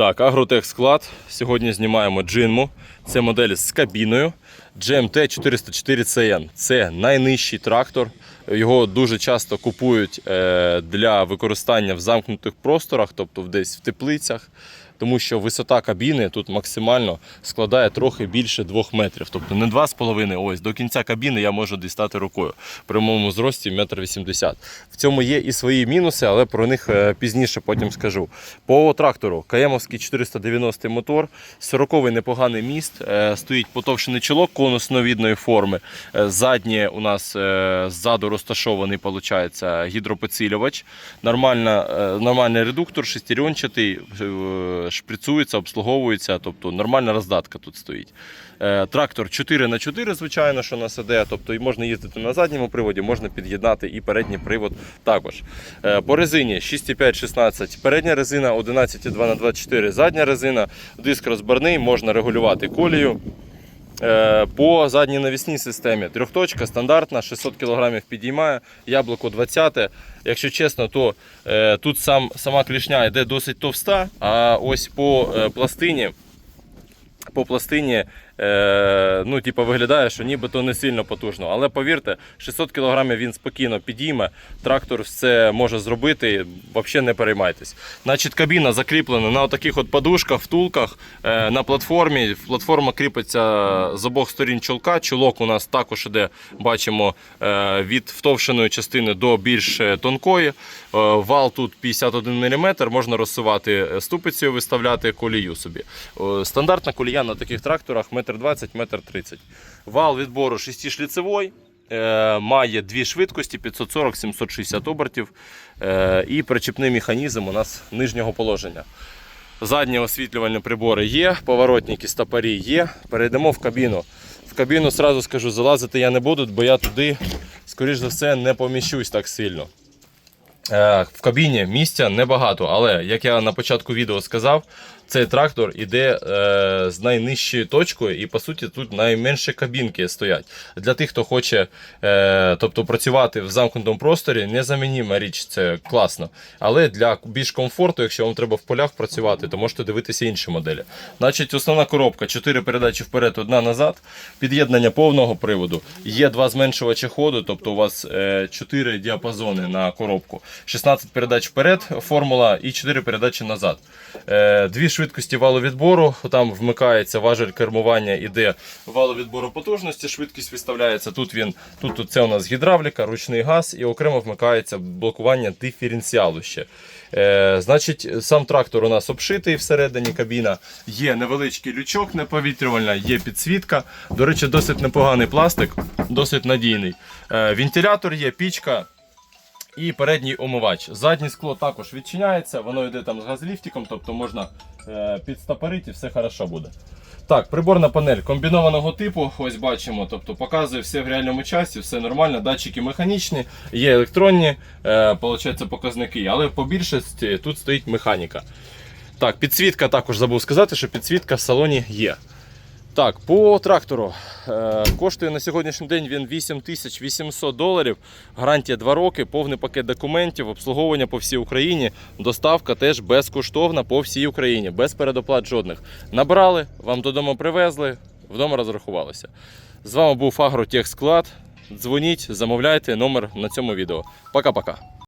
Так, Агротех склад. Сьогодні знімаємо джинму. Це модель з кабіною GMT 404 CN. Це найнижчий трактор. Його дуже часто купують е, для використання в замкнутих просторах, тобто десь в теплицях. Тому що висота кабіни тут максимально складає трохи більше 2 метрів. Тобто не 2,5, ось до кінця кабіни я можу дістати рукою при моєму зрості 1,80 м. В цьому є і свої мінуси, але про них е, пізніше потім скажу. По трактору Каємовський 490 мотор, 40-й непоганий міст, е, стоїть потовшений чолок конусновідної форми. Е, Заднє у нас е, ззаду розташований виходить, гідропоцілювач. Нормальна, е, нормальний редуктор, шестеренчатий, шприцується, обслуговується, тобто нормальна роздатка тут стоїть. Трактор 4 на 4 звичайно, що нас іде, тобто і можна їздити на задньому приводі, можна під'єднати і передній привод також. По резині 6,5-16, передня резина 11,2 на 24 задня резина, диск розбарний, можна регулювати колію. Е, По задній навісній системі трьохточка стандартна, 600 кг підіймає, яблуко 20. Якщо чесно, то е, тут сам, сама клішня йде досить товста, а ось по е, пластині, по пластині е, ну, типу, виглядає, що нібито не сильно потужно. Але повірте, 600 кг він спокійно підійме, трактор все може зробити, взагалі не переймайтесь. Значить, кабіна закріплена на таких от подушках, втулках е, на платформі. Платформа кріпиться з обох сторін чолка. Чолок у нас також іде, бачимо, е, від втовшеної частини до більш е, тонкої. Е, Вал тут 51 мм, можна розсувати е, ступицею, виставляти колію собі. Е, Стандартна колія на таких тракторах 1,20 м, 1,30 м. Вал відбору 6-шліцевий. Е, Має дві швидкості 540-760 обертів е, і причепний механізм у нас нижнього положення. Задні освітлювальні прибори є, поворотники стопорі є. Перейдемо в кабіну. В кабіну сразу скажу, залазити я не буду, бо я туди, скоріш за все, не поміщусь так сильно. Е, В кабіні місця небагато, але як я на початку відео сказав, цей трактор іде е, з найнижчою точкою, і по суті тут найменші кабінки стоять. Для тих, хто хоче е, тобто, працювати в замкнутому просторі, незамініма річ, це класно. Але для більш комфорту, якщо вам треба в полях працювати, то можете дивитися інші моделі. Значить, основна коробка 4 передачі вперед, одна назад, під'єднання повного приводу. Є два зменшувачі ходу, тобто у вас 4 діапазони на коробку, 16 передач вперед, формула і 4 передачі назад. Е, Дві швидкості валовідбору. Там вмикається важель кермування, іде валовідбору потужності, швидкість виставляється. Тут він тут, тут це у нас гідравліка, ручний газ і окремо вмикається блокування диференціалу ще. Е, значить, сам трактор у нас обшитий всередині кабіна. Є невеличкий лючок неповітрювальна, є підсвітка. До речі, досить непоганий пластик, досить надійний. Е, вентилятор є, пічка і передній омивач. Заднє скло також відчиняється, воно йде там з газліфтиком, тобто можна е, підстапорити і все хорошо буде. Так, приборна панель комбінованого типу, ось бачимо, тобто показує все в реальному часі, все нормально, датчики механічні, є електронні е, показники, але по більшості тут стоїть механіка. Так, підсвітка також забув сказати, що підсвітка в салоні є. Так, по трактору. Е, коштує на сьогоднішній день він 8800 доларів. Гарантія 2 роки, повний пакет документів, обслуговування по всій Україні. Доставка теж безкоштовна по всій Україні, без передоплат жодних. Набрали, вам додому привезли, вдома розрахувалися. З вами був Агротехсклад. Дзвоніть, замовляйте номер на цьому відео. Пока-пока.